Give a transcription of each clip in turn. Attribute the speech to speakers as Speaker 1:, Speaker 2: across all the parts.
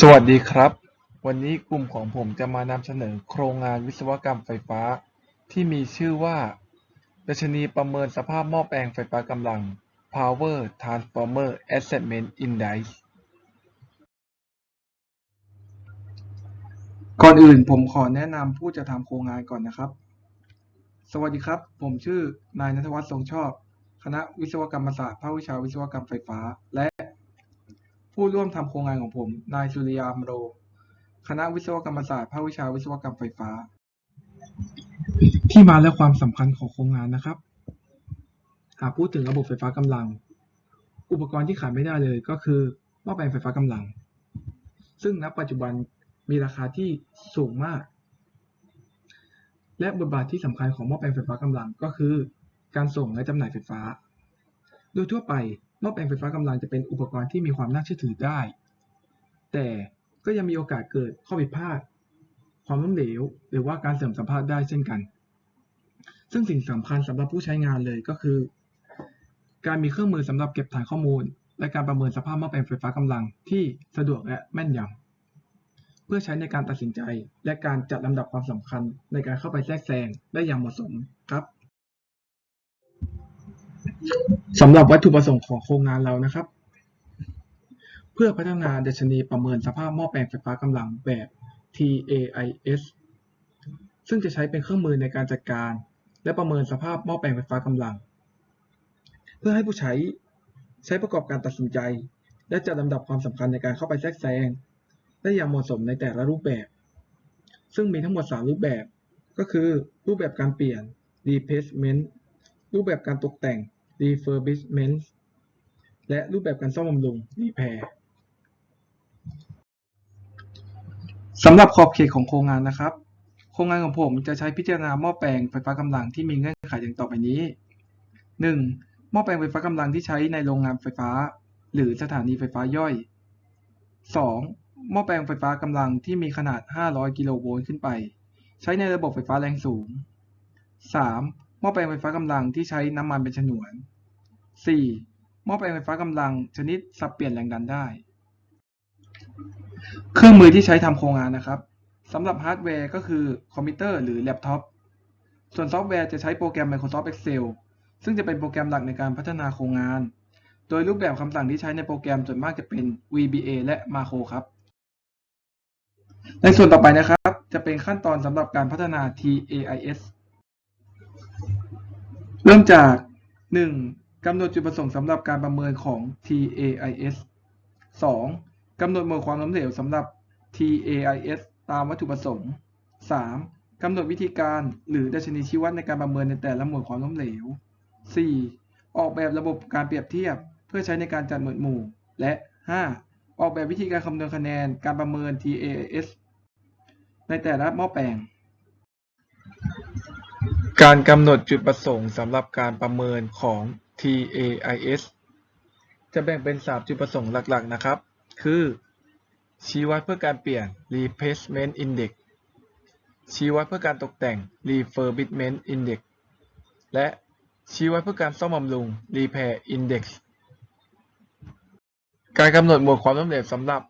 Speaker 1: สวัสดีครับ วันนี้กลุ่มของผมจะมานำเสนอโครงงานวิศวกรรมไฟฟ้า ที่มีชื่อว่าดัชนีประเมินสภาพหม้อแปลงไฟฟ้ากำลัง Power Transformer Assessment Index ก่อนอื่นผมขอแนะนำผู้จะทำโครงงานก่อนนะครับ สวัสดีครับ ผมชื่อนายณัฐวัฒน์ทรงชอบ คณะวิศวกรรมศาสตร์ภาควิชาวิศวกรรมไฟฟ้า และ ผู้ร่วมทำโครงงานของผม นายสุริยามโร คณะวิศวกรรมศาสตร์ภาควิชาวิศวกรรมไฟฟ้า ที่มาและความสำคัญของโครงงานนะครับ หากพูดถึงระบบไฟฟ้ากำลัง อุปกรณ์ที่ขาดไม่ได้เลยก็คือหม้อแปลงไฟฟ้ากำลัง ซึ่งณปัจจุบันมีราคาที่สูงมาก และบทบาทที่สำคัญของหม้อแปลงไฟฟ้ากำลังก็คือ การส่งและจำหน่ายไฟฟ้า โดยทั่วไป หม้อแปลงไฟฟ้ากำลังจะเป็นอุปกรณ์ที่มีความน่าเชื่อถือได้ แต่ก็ยังมีโอกาสเกิดข้อผิดพลาด ความล้มเหลว หรือว่าการเสื่อมสัมพันธ์ได้เช่นกัน ซึ่งสิ่งสำคัญสำหรับผู้ใช้งานเลยก็คือ การมีเครื่องมือสำหรับเก็บฐานข้อมูล และการประเมินสภาพหม้อแปลงไฟฟ้ากำลังที่สะดวกและแม่นยำเพื่อใช้ในการตัดสินใจ และการจัดลำดับความสำคัญในการเข้าไปแทรกแซงได้อย่างเหมาะสมครับ สำหรับวัตถุประสงค์ของโครงงานเรานะครับ เพื่อพัฒนาดัชนีประเมินสภาพหม้อแปลงไฟฟ้ากำลังแบบ TAIS ซึ่งจะใช้เป็นเครื่องมือในการจัดการ และประเมินสภาพหม้อแปลงไฟฟ้ากำลัง เพื่อให้ผู้ใช้ใช้ประกอบการตัดสินใจ และจัดลำดับความสำคัญในการเข้าไปแทรกแซงได้อย่างเหมาะสมในแต่ละรูปแบบ ซึ่งมีทั้งหมด 3 รูปแบบ ก็คือ รูปแบบการเปลี่ยน replacement รูปแบบการตกแต่ง refurbishment และรูปแบบการซ่อมบำรุง repair สำหรับขอบเขตของโครงงานนะครับ โครงงานของผมจะใช้พิจารณาหม้อแปลงไฟฟ้ากำลังที่มีเงื่อนไขอย่างต่อไปนี้ 1. หม้อแปลงไฟฟ้ากำลังที่ใช้ในโรงงานไฟฟ้า หรือสถานีไฟฟ้าย่อย 2. หม้อแปลงไฟฟ้ากำลังที่มีขนาด 500 กิโลโวลต์ขึ้นไป ใช้ในระบบไฟฟ้าแรงสูง 3. หม้อแปลงไฟฟ้ากำลังที่ใช้น้ำมันเป็นฉนวน 4. หม้อแปลงไฟฟ้ากำลังชนิดสับเปลี่ยนแรงดันได้ เครื่องมือที่ใช้ทำโครงงานนะครับสำหรับฮาร์ดแวร์ก็คือคอมพิวเตอร์หรือแล็ปท็อป ส่วนซอฟต์แวร์จะใช้โปรแกรม Microsoft Excel ซึ่งจะเป็นโปรแกรมหลักในการพัฒนาโครงงาน โดยรูปแบบคำสั่งที่ใช้ในโปรแกรมส่วนมากจะเป็น VBA และ Macro ครับ ในส่วนต่อไปนะครับ จะเป็นขั้นตอนสำหรับการพัฒนา TAIS เริ่มจาก 1. กำหนดจุดประสงค์สำหรับการประเมินของ TAIS 2. กำหนดหมวดความล้มเหลวสำหรับ TAIS ตามวัตถุประสงค์ 3. กำหนดวิธีการหรือดัชนีชี้วัดในการประเมินในแต่ละหมวดความล้มเหลว 4. ออกแบบระบบการเปรียบเทียบ เพื่อใช้ในการจัดหมวดหมู่ และ 5. ออกแบบวิธีการคำนวณคะแนนการประเมิน TAIS ในแต่ละหม้อแปลง การกำหนดจุดประสงค์สำหรับการประเมินของ TAIS จะแบ่งเป็น 3 จุดประสงค์หลักๆ นะครับ คือ ชี้วัดเพื่อการเปลี่ยน replacement index ชี้วัดเพื่อการตกแต่ง refurbishment index และชี้วัดเพื่อการซ่อมบำรุง repair index การกำหนดหมวดความล้มเหลวสำหรับ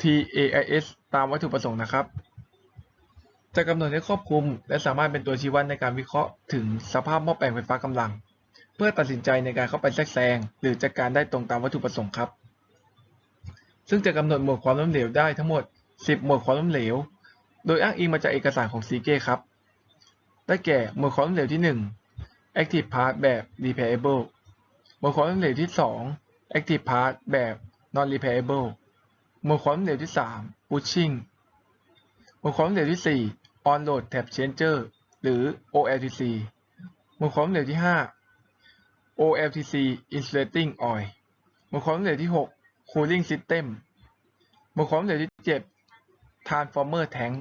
Speaker 1: TAIS ตามวัตถุประสงค์นะครับ จะกำหนดให้ครอบคลุม และสามารถเป็นตัวชี้วัดในการวิเคราะห์ถึงสภาพหม้อแปลงไฟฟ้ากำลัง เพื่อตัดสินใจในการเข้าไปแทรกแซงหรือจัดการได้ตรงตามวัตถุประสงค์ครับ ซึ่งจะกำหนดหมวดความล้มเหลวได้ทั้งหมด 10 หมวดความล้มเหลว โดยอ้างอิงมาจากเอกสารของซีเก้ครับ ได้แก่หมวดความล้มเหลวที่ 1 active part แบบ repairable หมวดความล้มเหลวที่ 2 active part แบบ non repairable หมวดความล้มเหลวที่ 3 pushing หมวดความล้มเหลวที่ 4 on load tap changer หรือ OLTC หมวดความเหลวที่ 5 OLTC insulating oil หมวดความเหลวที่ 6 cooling system หมวดความเหลวที่ 7 transformer tank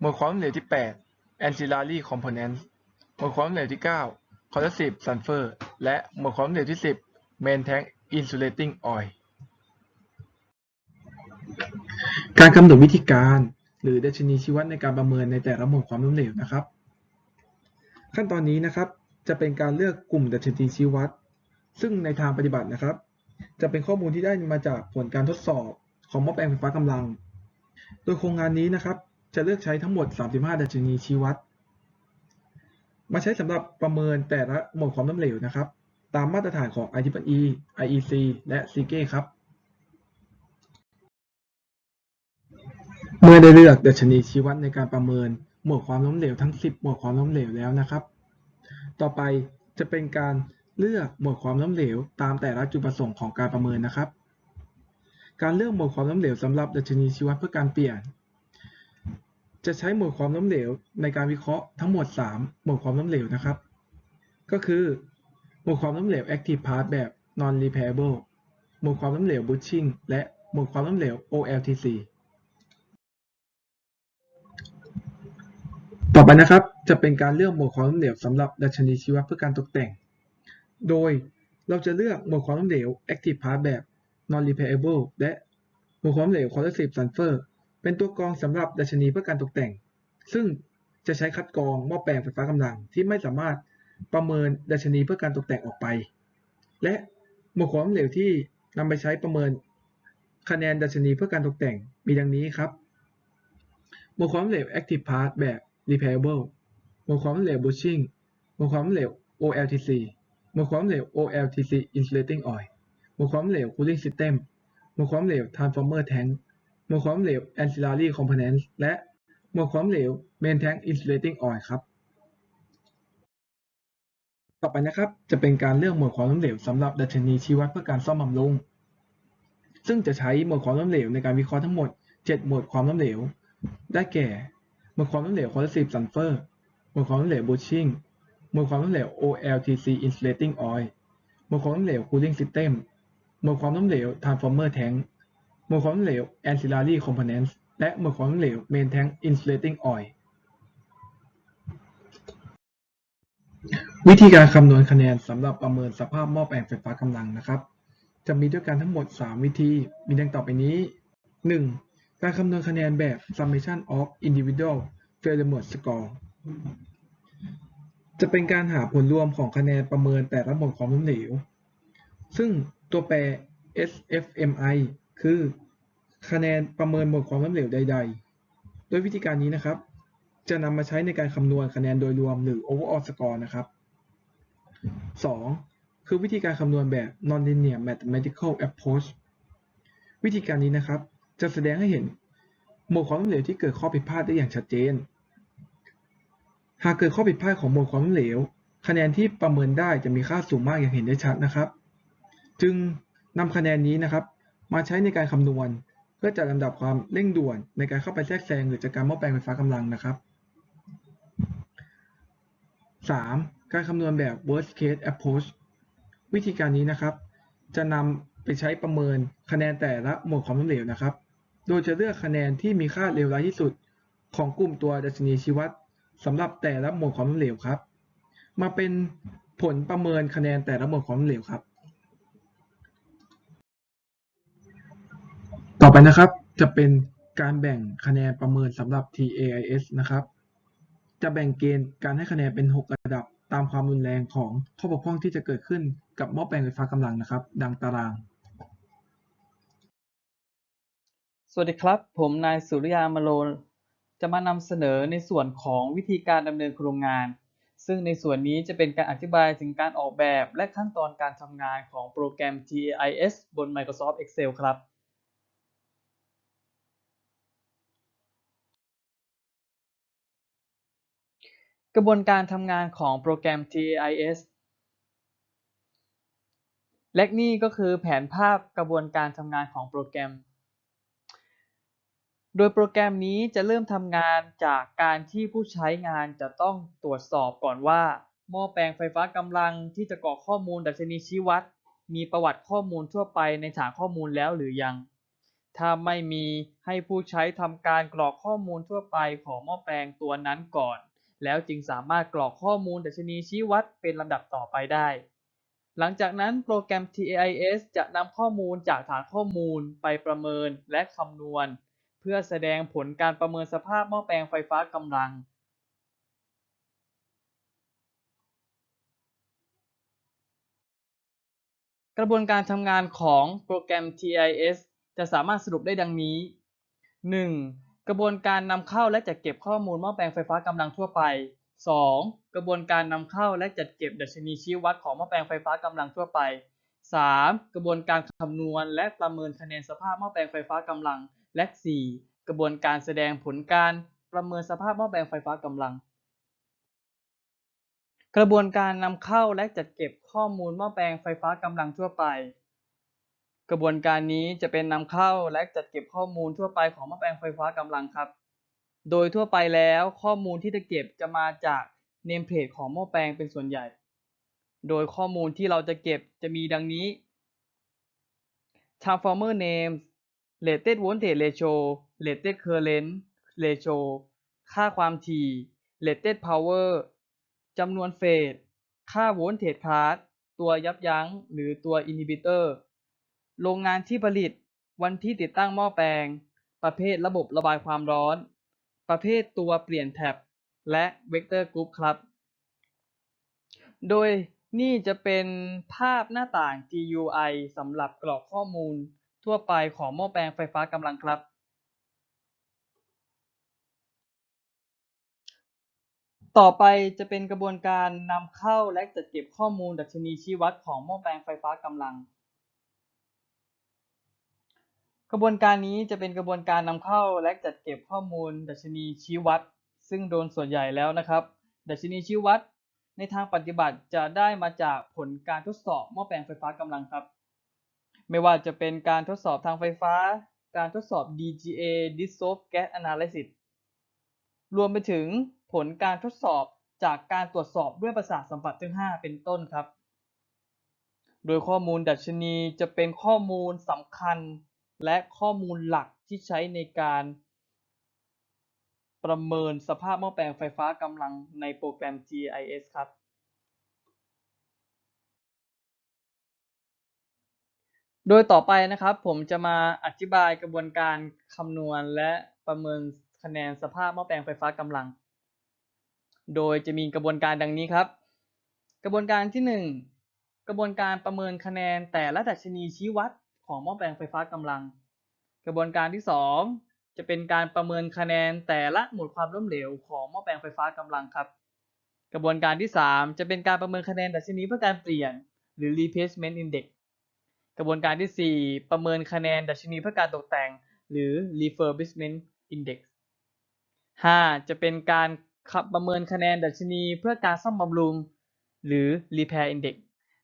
Speaker 1: หมวดความเหลวที่ 8 ancillary components หมวดความเหลวที่ 9 corrosive sulfur และหมวดความล้มเหลวที่ 10 main tank insulating oil การกำหนดวิธีการ หรือดัชนีชี้วัดในการประเมินในแต่ละหมวดความล้มเหลวนะครับ ขั้นตอนนี้นะครับจะเป็นการเลือกกลุ่มดัชนีชี้วัด ซึ่งในทางปฏิบัตินะครับ จะเป็นข้อมูลที่ได้มาจากผลการทดสอบของหม้อแปลงไฟฟ้ากำลัง โดยโครงงานนี้นะครับจะเลือกใช้ทั้งหมด 35 ดัชนีชี้วัด มาใช้สำหรับประเมินแต่ละหมวดความล้มเหลวนะครับ ตามมาตรฐานของ IEEE IEC และ c g a ครับ เมื่อได้เลือกดัชนีชี้วัดในการประเมิน หมวดความล้มเหลวทั้ง 10 หมวดความล้มเหลวแล้วนะครับ ต่อไปจะเป็นการเลือกหมวดความล้มเหลว ตามแต่ละจุดประสงค์ของการประเมินนะครับ การเลือกหมวดความล้มเหลวสำหรับดัชนีชี้วัดเพื่อการเปลี่ยน จะใช้หมวดความล้มเหลวในการวิเคราะห์ทั้งหมด 3 หมวดความล้มเหลวนะครับ ก็คือ หมวดความล้มเหลว active part แบบ non repairable หมวดความล้มเหลว bushing และหมวดความล้มเหลว OLTC ต่อไปนะครับจะเป็นการเลือกหมวดความล้มเหลวสำหรับดัชนีชีวัดเพื่อการตกแต่ง โดยเราจะเลือกหมวดความล้มเหลว active part แบบ non repairable และหมวดความล้มเหลว corrosive sulfur เป็นตัวกรองสำหรับดัชนีเพื่อการตกแต่ง ซึ่งจะใช้คัดกรองหม้อแปลงไฟฟ้ากำลังที่ไม่สามารถประเมินดัชนีเพื่อการตกแต่งออกไป และหมวดความล้มเหลวที่นำไปใช้ประเมินคะแนนดัชนีเพื่อการตกแต่งมีดังนี้ครับหมวดความล้มเหลว active part แบบ repairable หมวดความล้มเหลว bushing หมวดความล้มเหลว OLTC หมวดความล้มเหลว OLTC insulating oil หมวดความล้มเหลว cooling system หมวดความล้มเหลว transformer tank หมวดความล้มเหลว ancillary components และหมวดความล้มเหลว main tank insulating oil ครับ ต่อไปนะครับ จะเป็นการเลือกหมวดความล้มเหลวสำหรับดัชนีชี้วัดเพื่อการซ่อมบำรุงซึ่งจะใช้หมวดความล้มเหลวในการวิเคราะห์ทั้งหมด 7 หมวดความล้มเหลว ได้แก่ มวดความล้มเหลว corrosive sulfur มวดความล้มเหลว bushing มวดความล้มเหลว OLTC insulating oil มวดความล้มเหลว cooling system มวดความล้มเหลว transformer tank มวดความล้มเหลว ancillary components และมวดความล้มเหลว main tank insulating oil วิธีการคำนวณคะแนนสำหรับประเมินสภาพหม้อแปลงไฟฟ้ากำลังนะครับ จะมีด้วยกันทั้งหมด 3 วิธี มีดังต่อไปนี้ 1. การคำนวณคะแนนแบบ summation of individual failure score จะเป็นการหาผลรวมของคะแนนประเมินแต่ละหมวดความล้มเหลว ซึ่งตัวแปร SFMI คือคะแนนประเมินหมวดความล้มเหลวใด ๆ โดยวิธีการนี้นะครับ จะนำมาใช้ในการคำนวณคะแนนโดยรวมหรือ overall score นะครับ 2. คือวิธีการคำนวณแบบ nonlinear mathematical approach วิธีการนี้นะครับ จะแสดงให้เห็นหมดความล้มเหลวที่เกิดข้อผิดพลาดได้อย่างชัดเจน หากเกิดข้อผิดพลาดของหมดความล้มเหลว คะแนนที่ประเมินได้จะมีค่าสูงมากอย่างเห็นได้ชัดนะครับ จึงนำคะแนนนี้นะครับ มาใช้ในการคำนวณ เพื่อจัดลำดับความเร่งด่วนในการเข้าไปแทรกแซงหรือจัดการหม้อแปลงไฟฟ้ากำลังนะครับ 3. การคำนวณแบบ worst case approach วิธีการนี้นะครับ จะนำไปใช้ประเมินคะแนนแต่ละหมวดความล้มเหลวนะครับ โดยจะเลือกคะแนนที่มีค่าเลวร้ายที่สุด ของกลุ่มตัวดัชนีชี้วัดสำหรับแต่ละหมวดความล้มเหลวครับ มาเป็นผลประเมินคะแนนแต่ละหมวดความล้มเหลวครับ ต่อไปนะครับจะเป็นการแบ่งคะแนนประเมินสำหรับ TAIS นะครับ จะแบ่งเกณฑ์การให้คะแนนเป็น 6 ระดับตามความรุนแรงของข้อบกพร่องที่จะเกิดขึ้นกับหม้อแปลงไฟฟ้ากำลังนะครับ ดังตาราง
Speaker 2: สวัสดีครับ ผมนายสุริยามโลจะมานำเสนอในส่วนของวิธีการดำเนินโครงงาน ซึ่งในส่วนนี้จะเป็นการอธิบายถึงการออกแบบและขั้นตอนการทำงานของโปรแกรม TAIS บน Microsoft Excel ครับ กระบวนการทำงานของโปรแกรม TAIS และนี่ก็คือแผนภาพกระบวนการทำงานของโปรแกรม โดยโปรแกรมนี้จะเริ่มทำงานจากการที่ผู้ใช้งานจะต้องตรวจสอบก่อนว่า หม้อแปลงไฟฟ้ากำลังที่จะกรอกข้อมูลดัชนีชี้วัด มีประวัติข้อมูลทั่วไปในฐานข้อมูลแล้วหรือยัง ถ้าไม่มีให้ผู้ใช้ทำการกรอกข้อมูลทั่วไปของหม้อแปลงตัวนั้นก่อน แล้วจึงสามารถกรอกข้อมูลดัชนีชี้วัดเป็นลำดับต่อไปได้ หลังจากนั้นโปรแกรม TAIS จะนำข้อมูลจากฐานข้อมูลไปประเมินและคำนวณ พื่อแสดงผลการประเมินสภาพหม้อแปลงไฟฟ้ากำลังกระบวนการทำงานของโปรแกรม TIS จะสามารถสรุปได้ดังนี้ 1. กระบวนการนำเข้าและจัดเก็บข้อมูลหม้อแปลงไฟฟ้ากำลังทั่วไป 2. กระบวนการนำเข้าและจัดเก็บดัชนีชี้วัดของหม้อแปลงไฟฟ้ากำลังทั่วไป 3. กระบวนการคำนวณและประเมินคะแนนสภาพหม้อแปลงไฟฟ้ากำลัง และ 4. กระบวนการแสดงผลการประเมินสภาพหม้อแปลงไฟฟ้ากำลัง กระบวนการนำเข้าและจัดเก็บข้อมูลหม้อแปลงไฟฟ้ากำลังทั่วไป กระบวนการนี้จะเป็นนำเข้าและจัดเก็บข้อมูลทั่วไปของหม้อแปลงไฟฟ้ากำลังครับ โดยทั่วไปแล้วข้อมูลที่จะเก็บจะมาจากเนมเพลตของหม้อแปลงเป็นส่วนใหญ่ โดยข้อมูลที่เราจะเก็บจะมีดังนี้ transformer names rated voltage ratio rated current ratio ค่าความถี่ rated power จำนวนเฟส ค่า voltage class ตัวยับยั้ง หรือตัว inhibitor โรงงานที่ผลิต วันที่ติดตั้งหม้อแปลง ประเภทระบบระบายความร้อน ประเภทตัวเปลี่ยนแท็บ และ Vector Group ครับ โดยนี่จะเป็นภาพหน้าต่าง GUI สำหรับกรอกข้อมูล ทั่วไปของหม้อแปลงไฟฟ้ากำลังครับต่อไปจะเป็นกระบวนการนำเข้าและจัดเก็บข้อมูลดัชนีชี้วัดของหม้อแปลงไฟฟ้ากำลัง กระบวนการนี้จะเป็นกระบวนการนำเข้าและจัดเก็บข้อมูล ดัชนีชี้วัด ซึ่งโดนส่วนใหญ่แล้วนะครับ ดัชนีชี้วัด ในทางปฏิบัติจะได้มาจากผลการทดสอบหม้อแปลงไฟฟ้ากำลังครับ ไม่ว่าจะเป็นการทดสอบทางไฟฟ้า การทดสอบ DGA Dissolved Gas Analysis รวมไปถึงผลการทดสอบจากการตรวจสอบด้วยประสาทสัมผัสทั้ง 5 เป็นต้นครับ โดยข้อมูลดัชนีจะเป็นข้อมูลสำคัญ และข้อมูลหลักที่ใช้ในการ ประเมินสภาพหม้อแปลงไฟฟ้ากำลังในโปรแกรม GIS ครับ โดยต่อไปนะครับผมจะมาอธิบายกระบวนการคำนวณและประเมินคะแนนสภาพหม้อแปลงไฟฟ้ากำลัง โดยจะมีกระบวนการดังนี้ครับ กระบวนการที่ 1 กระบวนการประเมินคะแนนแต่ละดัชนีชี้วัดของหม้อแปลงไฟฟ้ากำลัง กระบวนการที่ 2 จะเป็นการประเมินคะแนนแต่ละหมวดความล้มเหลวของหม้อแปลงไฟฟ้ากำลังครับ กระบวนการที่ 3 จะเป็นการประเมินคะแนนดัชนีเพื่อการเปลี่ยนหรือ replacement index กระบวนการที่ 4 ประเมินคะแนนดัชนีเพื่อการตกแต่ง หรือ refurbishment index 5 จะเป็นการขับประเมินคะแนนดัชนีเพื่อการซ่อมบำรุง หรือ repair index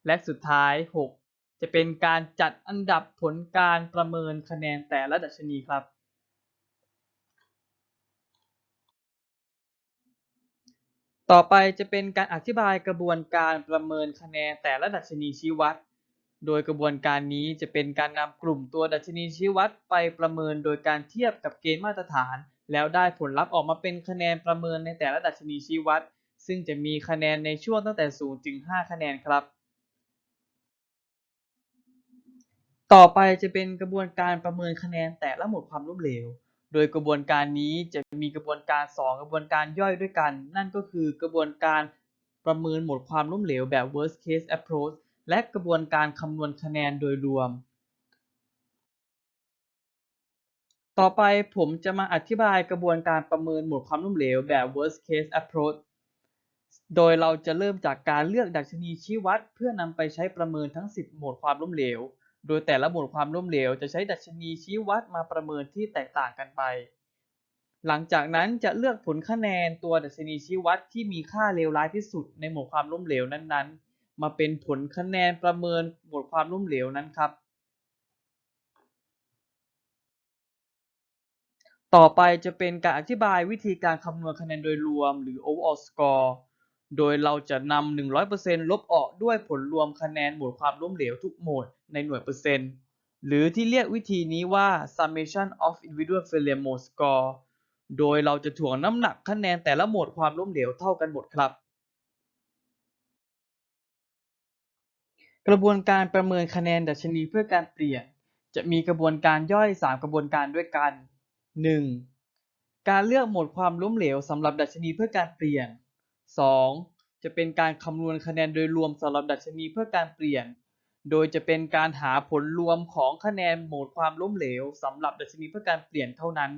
Speaker 2: และสุดท้าย 6 จะเป็นการจัดอันดับผลการประเมินคะแนนแต่ละดัชนีครับ ต่อไปจะเป็นการอธิบายกระบวนการประเมินคะแนนแต่ละดัชนีชี้วัด โดยกระบวนการนี้จะเป็นการนำกลุ่มตัวดัชนีชี้วัดไปประเมินโดยการเทียบกับเกณฑ์มาตรฐาน แล้วได้ผลลัพธ์ออกมาเป็นคะแนนประเมินในแต่ละดัชนีชี้วัด ซึ่งจะมีคะแนนในช่วงตั้งแต่ 0 ถึง 5 คะแนนครับ ต่อไปจะเป็นกระบวนการประเมินคะแนนแต่ละหมวดความล้มเหลว โดยกระบวนการนี้จะมีกระบวนการ 2 กระบวนการย่อยด้วยกัน นั่นก็คือกระบวนการประเมินหมวดความล้มเหลวแบบ worst case approach และกระบวนการคำนวณคะแนนโดยรวม ต่อไปผมจะมาอธิบายกระบวนการประเมินหมวดความล้มเหลวแบบ worst case approach โดยเราจะเริ่มจากการเลือกดัชนีชี้วัด เพื่อนำไปใช้ประเมินทั้ง 10 หมวดความล้มเหลว โดยแต่ละหมวดความล้มเหลวจะใช้ดัชนีชี้วัดมาประเมินที่แตกต่างกันไป หลังจากนั้นจะเลือกผลคะแนนตัวดัชนีชี้วัดที่มีค่าเลวร้ายที่สุดในหมวดความล้มเหลวนั้นๆ มาเป็นผลคะแนนประเมินหมวดความล้มเหลวนั้นครับ ต่อไปจะเป็นการอธิบายวิธีการคำนวณคะแนนโดยรวมหรือ overall score โดยเราจะนำ 100%ลบออกด้วยผลรวมคะแนนหมวดความล้มเหลวทุกหมวดในหน่วยเปอร์เซ็นต์ หรือที่เรียกวิธีนี้ว่า summation of individual failure mode score โดยเราจะถ่วงน้ำหนักคะแนนแต่ละหมวดความล้มเหลวเท่ากันหมดครับ กระบวนการประเมินคะแนนดัชนีเพื่อการเปลี่ยน จะมีกระบวนการย่อย 3 กระบวนการด้วยกัน 1. การเลือกโหมดความล้มเหลวสำหรับดัชนีเพื่อการเปลี่ยน 2. จะเป็นการคำนวณคะแนนโดยรวมสำหรับดัชนีเพื่อการเปลี่ยน โดยจะเป็นการหาผลรวมของคะแนนโหมดความล้มเหลวสำหรับดัชนีเพื่อการเปลี่ยนเท่านั้น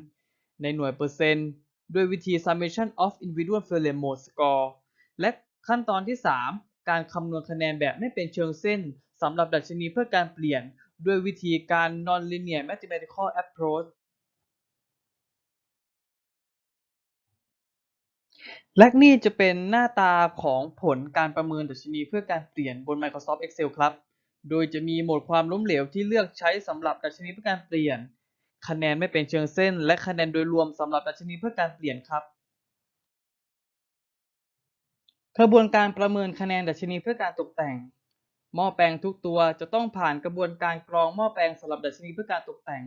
Speaker 2: ในหน่วยเปอร์เซ็นต์ ด้วยวิธี summation of individual failure mode score และขั้นตอนที่ 3 การคำนวณคะแนนแบบไม่เป็นเชิงเส้นสำหรับดัชนีเพื่อการเปลี่ยน ด้วยวิธีการ nonlinear mathematical approach และนี่จะเป็นหน้าตาของผลการประเมินดัชนีเพื่อการเปลี่ยนบน Microsoft Excel ครับ โดยจะมีโหมดความล้มเหลวที่เลือกใช้สำหรับดัชนีเพื่อการเปลี่ยน คะแนนไม่เป็นเชิงเส้น และคะแนนโดยรวมสำหรับดัชนีเพื่อการเปลี่ยนครับ กระบวนการประเมินคะแนนดัชนีเพื่อการตกแต่ง หม้อแปลงทุกตัวจะต้องผ่านกระบวนการกรองหม้อแปลงสำหรับดัชนีเพื่อการตกแต่ง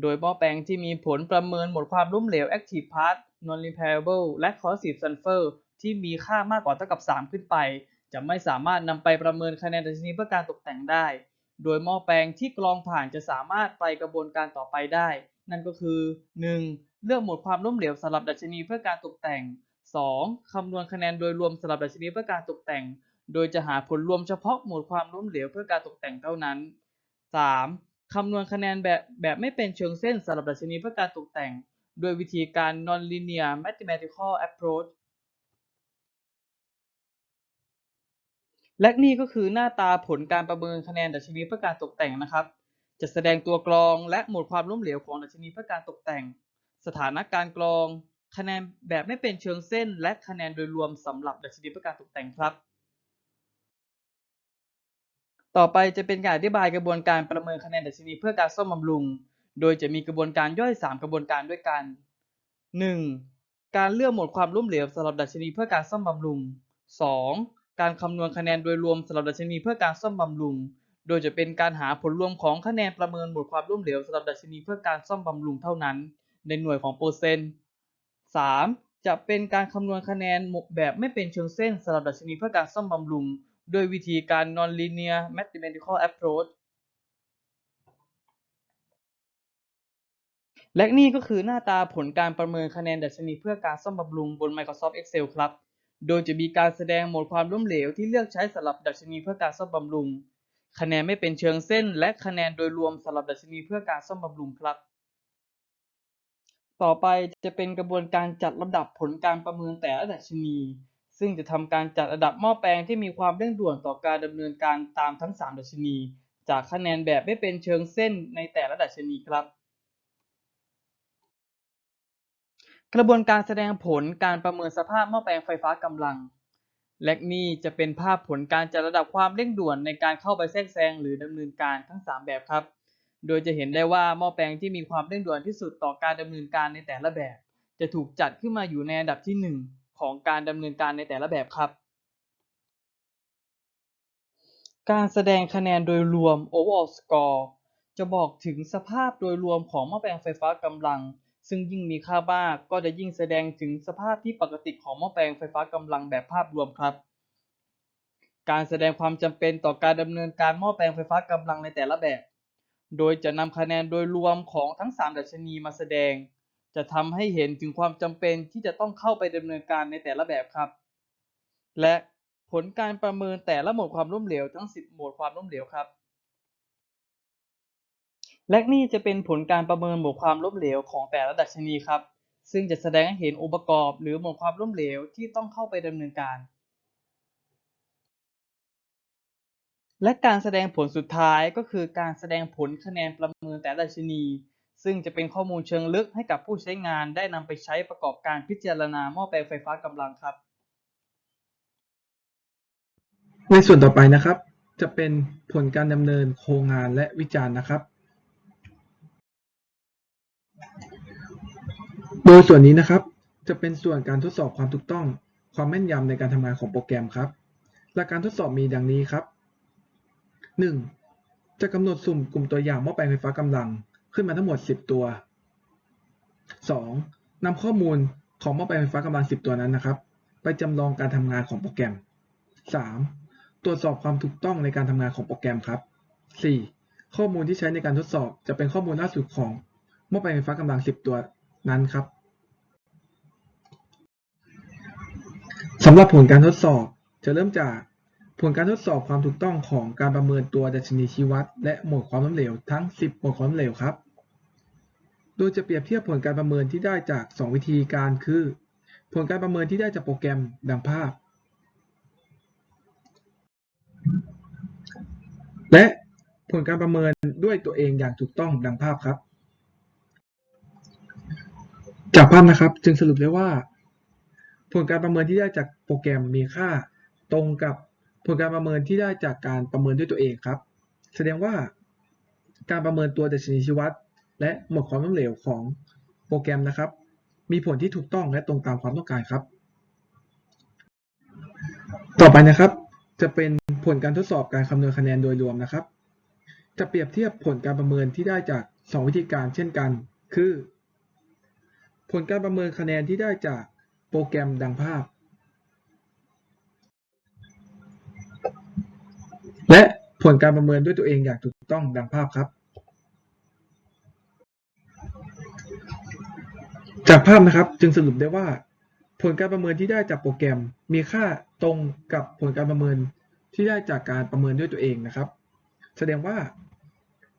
Speaker 2: โดยหม้อแปลงที่มีผลประเมินหมดความล้มเหลว active part non repairable และ corrosive sulfur ที่มีค่ามากกว่าเท่ากับ 3 ขึ้นไป จะไม่สามารถนำไปประเมินคะแนนดัชนีเพื่อการตกแต่งได้ โดยหม้อแปลงที่กรองผ่านจะสามารถไปกระบวนการต่อไปได้ นั่นก็คือ 1. เลือกหมดความล้มเหลวสำหรับดัชนีเพื่อการตกแต่ง 2. คำนวณคะแนนโดยรวมสำหรับดัชนีเพื่อการตกแต่ง โดยจะหาผลรวมเฉพาะหมวดความล้มเหลวเพื่อการตกแต่งเท่านั้น 3. คำนวณคะแนนแบบแบบไม่เป็นเชิงเส้นสำหรับดัชนีเพื่อการตกแต่ง โดยวิธีการ nonlinear mathematical approach และนี่ก็คือหน้าตาผลการประเมินคะแนนดัชนีเพื่อการตกแต่งนะครับ จะแสดงตัวกรองและหมวดความล้มเหลวของดัชนีเพื่อการตกแต่ง สถานะการกรอง คะแนนแบบไม่เป็นเชิงเส้น และคะแนนโดยรวมสำหรับดัชนีเพื่อการตกแต่งครับ ต่อไปจะเป็นการอธิบายกระบวนการประเมินคะแนนดัชนีเพื่อการซ่อมบำรุง โดยจะมีกระบวนการย่อย 3 กระบวนการด้วยกัน 1. การเลือกหมวดความล้มเหลวสำหรับดัชนีเพื่อการซ่อมบำรุง 2. การคำนวณคะแนนโดยรวมสำหรับดัชนีเพื่อการซ่อมบำรุง โดยจะเป็นการหาผลรวมของคะแนนประเมินหมวดความล้มเหลวสำหรับดัชนีเพื่อการซ่อมบำรุงเท่านั้น ในหน่วยของเปอร์เซ็นต์ 3. จะเป็นการคำนวณคะแนนแบบไม่เป็นเชิงเส้นสำหรับดัชนีเพื่อการซ่อมบำรุง โดยวิธีการ nonlinear mathematical approach และนี่ก็คือหน้าตาผลการประเมินคะแนนดัชนีเพื่อการซ่อมบำรุงบน Microsoft Excel ครับ โดยจะมีการแสดงโหมดความล้มเหลวที่เลือกใช้สำหรับดัชนีเพื่อการซ่อมบำรุง คะแนนไม่เป็นเชิงเส้น และคะแนนโดยรวมสำหรับดัชนีเพื่อการซ่อมบำรุงครับ ต่อไปจะเป็นกระบวนการจัดลำดับผลการประเมินแต่ละดัชนี ซึ่งจะทำการจัดระดับหม้อแปลงที่มีความเร่งด่วนต่อการดำเนินการตามทั้ง 3 ดัชนี จากคะแนนแบบไม่เป็นเชิงเส้นในแต่ละดัชนีครับ กระบวนการแสดงผลการประเมินสภาพหม้อแปลงไฟฟ้ากำลัง และนี่จะเป็นภาพผลการจัดระดับความเร่งด่วนในการเข้าไปแทรกแซงหรือดำเนินการทั้ง 3 แบบครับ โดยจะเห็นได้ว่าหม้อแปลงที่มีความเร่งด่วนที่สุดต่อการดำเนินการในแต่ละแบบ จะถูกจัดขึ้นมาอยู่ในอันดับที่ 1 ของการดำเนินการในแต่ละแบบครับ การแสดงคะแนนโดยรวม overall score จะบอกถึงสภาพโดยรวมของหม้อแปลงไฟฟ้ากำลัง ซึ่งยิ่งมีค่ามากก็จะยิ่งแสดงถึงสภาพที่ปกติของหม้อแปลงไฟฟ้ากำลังแบบภาพรวมครับ การแสดงความจำเป็นต่อการดำเนินการหม้อแปลงไฟฟ้ากำลังในแต่ละแบบ โดยจะนำคะแนนโดยรวมของทั้ง 3 ดัชนีมาแสดง จะทำให้เห็นถึงความจำเป็นที่จะต้องเข้าไปดำเนินการในแต่ละแบบครับ และผลการประเมินแต่ละหมวดความล้มเหลวทั้ง 10 หมวดความล้มเหลวครับ และนี่จะเป็นผลการประเมินหมวดความล้มเหลวของแต่ละดัชนีครับ ซึ่งจะแสดงให้เห็นองค์ประกอบหรือหมวดความล้มเหลวที่ต้องเข้าไปดำเนินการ และการแสดงผลสุดท้ายก็คือการแสดงผลคะแนนประเมินแต่ละชนี ซึ่งจะเป็นข้อมูลเชิงลึกให้กับผู้ใช้งานได้นำไปใช้ประกอบการพิจารณาหม้อแปลงไฟฟ้ากำลังครับ
Speaker 1: ในส่วนต่อไปนะครับ จะเป็นผลการดำเนินโครงงานและวิจารณ์นะครับ โดยส่วนนี้นะครับ จะเป็นส่วนการทดสอบความถูกต้อง ความแม่นยำในการทำงานของโปรแกรมครับ หลักการทดสอบมีดังนี้ครับ 1. จะกำหนดสุ่มกลุ่มตัวอย่างหม้อแปลงไฟฟ้ากำลังขึ้นมาทั้งหมด 10 ตัว 2. นำข้อมูลของหม้อแปลงไฟฟ้ากำลัง 10 ตัวนั้นนะครับ ไปจำลองการทำงานของโปรแกรม 3. ตรวจสอบความถูกต้องในการทำงานของโปรแกรมครับ 4. ข้อมูลที่ใช้ในการทดสอบจะเป็นข้อมูลล่าสุดของหม้อแปลงไฟฟ้ากำลัง 10 ตัวนั้นครับสำหรับผลการทดสอบจะเริ่มจาก ผลการทดสอบความถูกต้องของการประเมินตัวดัชนีชี้วัด และโหมดความล้มเหลวทั้ง 10โหมดความล้มเหลวครับ โดยจะเปรียบเทียบผลการประเมินที่ได้จาก 2 วิธีการคือ ผลการประเมินที่ได้จากโปรแกรมดังภาพ และผลการประเมินด้วยตัวเองอย่างถูกต้องดังภาพครับ จากภาพนะครับจึงสรุปได้ว่า ผลการประเมินที่ได้จากโปรแกรมมีค่าตรงกับ ผลการประเมินที่ได้จากการประเมินด้วยตัวเองครับ แสดงว่าการประเมินตัวดัชนีชีวัดและหมดความล้มเหลวของโปรแกรมนะครับ มีผลที่ถูกต้องและตรงตามความต้องการครับ ต่อไปนะครับ จะเป็นผลการทดสอบการคำนวณคะแนนโดยรวมนะครับ จะเปรียบเทียบผลการประเมินที่ได้จาก 2 วิธีการเช่นกัน คือ ผลการประเมินคะแนนที่ได้จากโปรแกรมดังภาพ และผลการประเมินด้วยตัวเองอย่างถูกต้องดังภาพครับ จากภาพนะครับจึงสรุปได้ว่า ผลการประเมินที่ได้จากโปรแกรมมีค่าตรงกับผลการประเมินที่ได้จากการประเมินด้วยตัวเองนะครับ แสดงว่า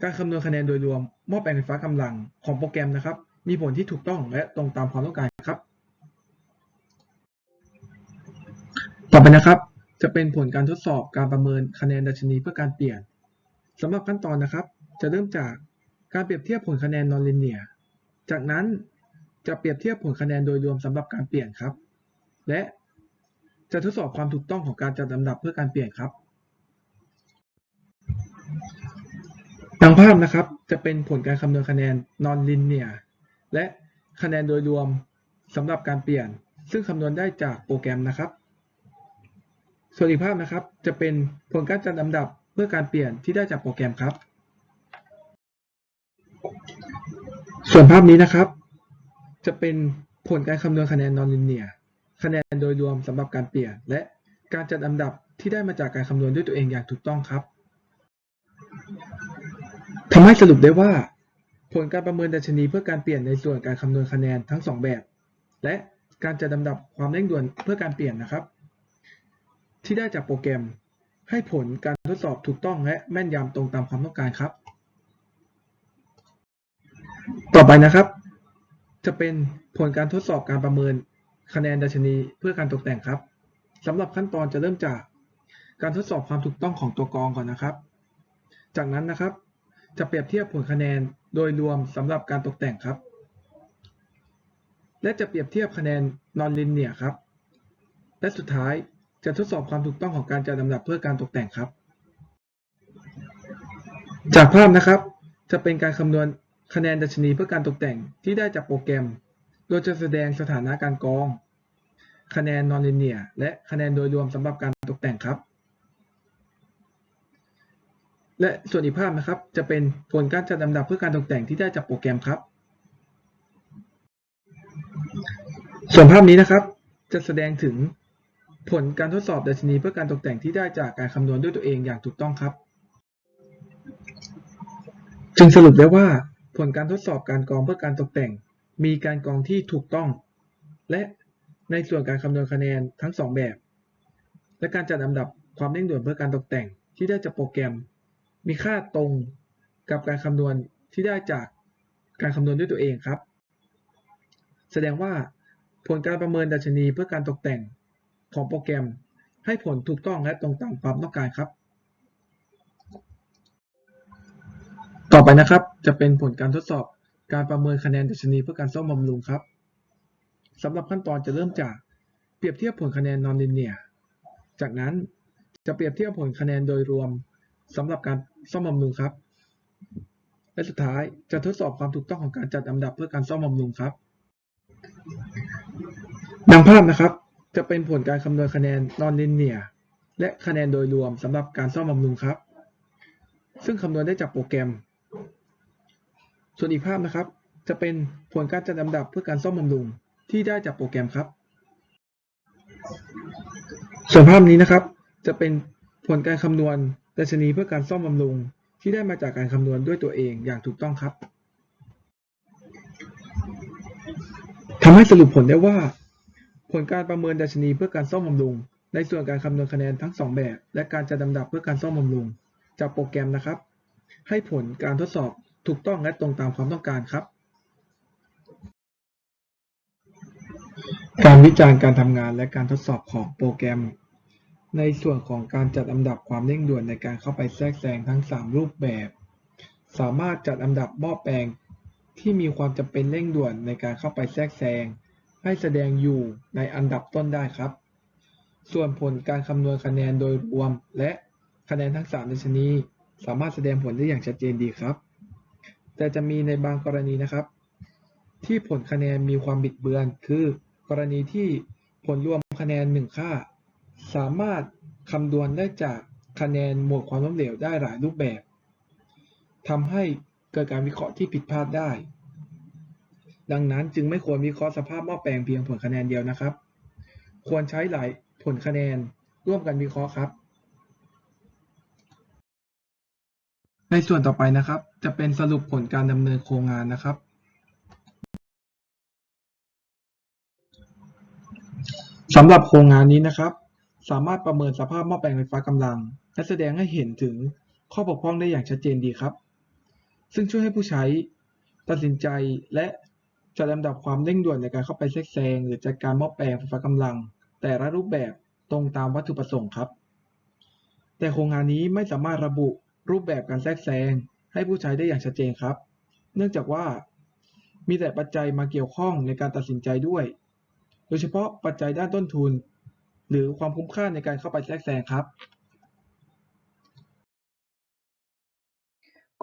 Speaker 1: การคำนวณคะแนนโดยรวมหม้อแปลงไฟฟ้ากำลังของโปรแกรมนะครับ มีผลที่ถูกต้องและตรงตามความต้องการครับ ต่อไปนะครับ จะเป็นผลการทดสอบการประเมินคะแนนดัชนีเพื่อการเปลี่ยนสำหรับขั้นตอนนะครับ จะเริ่มจากการเปรียบเทียบผลคะแนนนอนลิเนียจากนั้นจะเปรียบเทียบผลคะแนนโดยรวมสำหรับการเปลี่ยนครับ และจะทดสอบความถูกต้องของการจัดลำดับเพื่อการเปลี่ยนครับดังภาพนะครับจะเป็นผลการคำนวณคะแนน non-linear และคะแนนโดยรวมสำหรับการเปลี่ยน ซึ่งคำนวณได้จากโปรแกรมนะครับ ส่วนอีกภาพนะครับ จะเป็นผลการจัดลำดับเพื่อการเปลี่ยนที่ได้จากโปรแกรมครับ ส่วนภาพนี้นะครับ จะเป็นผลการคำนวณคะแนน non-linear คะแนนโดยรวมสำหรับการเปลี่ยน และการจัดลำดับที่ได้มาจากการคำนวณด้วยตัวเองอย่างถูกต้องครับทำให้สรุปได้ว่า ผลการประเมินดัชนีเพื่อการเปลี่ยนในส่วนการคำนวณคะแนนทั้ง 2 แบบ และการจัดลำดับความเร่งด่วนเพื่อการเปลี่ยนนะครับ ที่ได้จากโปรแกรม ให้ผลการทดสอบถูกต้องและแม่นยำตรงตามความต้องการครับ ต่อไปนะครับ จะเป็นผลการทดสอบการประเมินคะแนนดัชนีเพื่อการตกแต่งครับสำหรับขั้นตอนจะเริ่มจากการทดสอบความถูกต้องของตัวกรองก่อนนะครับ จากนั้นนะครับ จะเปรียบเทียบผลคะแนนโดยรวมสำหรับการตกแต่งครับ และจะเปรียบเทียบคะแนน non-linear ครับ และสุดท้าย จะทดสอบความถูกต้องของการจัดลำดับเพื่อการตกแต่งครับ จากภาพนะครับ จะเป็นการคำนวณคะแนนดัชนีเพื่อการตกแต่งที่ได้จากโปรแกรม โดยจะแสดงสถานะการกรอง คะแนน non-linear และคะแนนโดยรวมสำหรับการตกแต่งครับ และส่วนอีกภาพนะครับ จะเป็นผลการจัดลำดับเพื่อการตกแต่งที่ได้จากโปรแกรมครับ ส่วนภาพนี้นะครับ จะแสดงถึง ผลการทดสอบดัชนีเพื่อการตกแต่งที่ได้จากการคำนวณด้วยตัวเองอย่างถูกต้องครับ จึงสรุปได้ว่า ผลการทดสอบการกรองเพื่อการตกแต่ง มีการกรองที่ถูกต้อง และในส่วนการคำนวณคะแนนทั้งสองแบบ และการจัดลำดับความเร่งด่วนเพื่อการตกแต่งที่ได้จากโปรแกรม มีค่าตรงกับการคำนวณที่ได้จากการคำนวณด้วยตัวเองครับ แสดงว่าผลการประเมินดัชนีเพื่อการตกแต่ง ของโปรแกรม ให้ผลถูกต้องและตรงตามความต้องการครับ ต่อไปนะครับ จะเป็นผลการทดสอบการประเมินคะแนนดัชนีเพื่อการซ่อมบำรุงครับสำหรับขั้นตอนจะเริ่มจากเปรียบเทียบผลคะแนน non-linear จากนั้นจะเปรียบเทียบผลคะแนนโดยรวมสำหรับการซ่อมบำรุงครับ และสุดท้ายจะทดสอบความถูกต้องของการจัดลำดับเพื่อการซ่อมบำรุงครับ ดังภาพนะครับ จะเป็นผลการคำนวณคะแนน non-linear และคะแนนโดยรวมสำหรับการซ่อมบำรุงครับ ซึ่งคำนวณได้จากโปรแกรม ส่วนอีกภาพนะครับ จะเป็นผลการจัดลำดับเพื่อการซ่อมบำรุงที่ได้จากโปรแกรมครับ ส่วนภาพนี้นะครับ จะเป็นผลการคำนวณดัชนีเพื่อการซ่อมบำรุงที่ได้มาจากการคำนวณด้วยตัวเองอย่างถูกต้องครับทำให้สรุปผลได้ว่า ผลการประเมินดัชนีเพื่อการซ่อมบำรุง ในส่วนการคำนวณคะแนนทั้งสองแบบ และการจัดลำดับเพื่อการซ่อมบำรุง จากโปรแกรมนะครับ ให้ผลการทดสอบถูกต้องและตรงตามความต้องการครับ การวิจารณ์การทำงานและการทดสอบของโปรแกรม ในส่วนของการจัดอันดับความเร่งด่วนในการเข้าไปแทรกแซงทั้ง 3 รูปแบบ สามารถจัดอันดับหม้อแปลงที่มีความจำเป็นเร่งด่วนในการเข้าไปแทรกแซง ให้แสดงอยู่ในอันดับต้นได้ครับ ส่วนผลการคำนวณคะแนนโดยรวม และคะแนนทั้ง3ดัชนี สามารถแสดงผลได้อย่างชัดเจนดีครับ แต่จะมีในบางกรณีนะครับ ที่ผลคะแนนมีความบิดเบือน คือกรณีที่ผลรวมคะแนน 1 ค่า สามารถคำนวณได้จากคะแนนหมวดความล้มเหลวได้หลายรูปแบบทำให้เกิดการวิเคราะห์ที่ผิดพลาดได้ ดังนั้นจึงไม่ควรวิเคราะห์สภาพหม้อแปลงเพียงผลคะแนนเดียวนะครับ ควรใช้หลายผลคะแนนร่วมกันวิเคราะห์ครับ ในส่วนต่อไปนะครับ จะเป็นสรุปผลการดำเนินโครงงานนะครับ สำหรับโครงงานนี้นะครับ สามารถประเมินสภาพหม้อแปลงไฟฟ้ากำลัง และแสดงให้เห็นถึงข้อบกพร่องได้อย่างชัดเจนดีครับ ซึ่งช่วยให้ผู้ใช้ตัดสินใจและ จัดลำดับความเร่งด่วนในการเข้าไปแทรกแซงหรือจัดการหม้อแปลงไฟฟ้ากำลัง แต่ละรูปแบบตรงตามวัตถุประสงค์ครับ แต่โครงงานนี้ไม่สามารถระบุรูปแบบการแทรกแซงให้ผู้ใช้ได้อย่างชัดเจนครับ เนื่องจากว่ามีแต่ปัจจัยมาเกี่ยวข้องในการตัดสินใจด้วย โดยเฉพาะปัจจัยด้านต้นทุน หรือความคุ้มค่าในการเข้าไปแทรกแซงครับ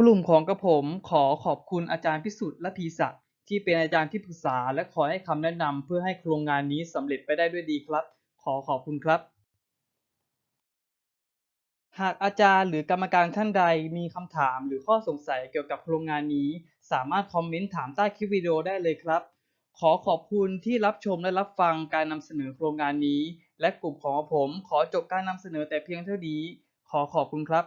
Speaker 2: กลุ่มของกระผมขอขอบคุณอาจารย์พิสุทธิ์และพีศักดิ์ ที่เป็นอาจารย์ที่ปรึกษา และขอให้คำแนะนำเพื่อให้โครงงานนี้สำเร็จไปได้ด้วยดีครับ ขอขอบคุณครับ หากอาจารย์หรือกรรมการท่านใดมีคำถามหรือข้อสงสัยเกี่ยวกับโครงงานนี้ สามารถคอมเมนต์ถามใต้คลิปวิดีโอได้เลยครับ ขอขอบคุณที่รับชมและรับฟังการนำเสนอโครงงานนี้ และกลุ่มของผมขอจบการนำเสนอแต่เพียงเท่านี้ ขอขอบคุณครับ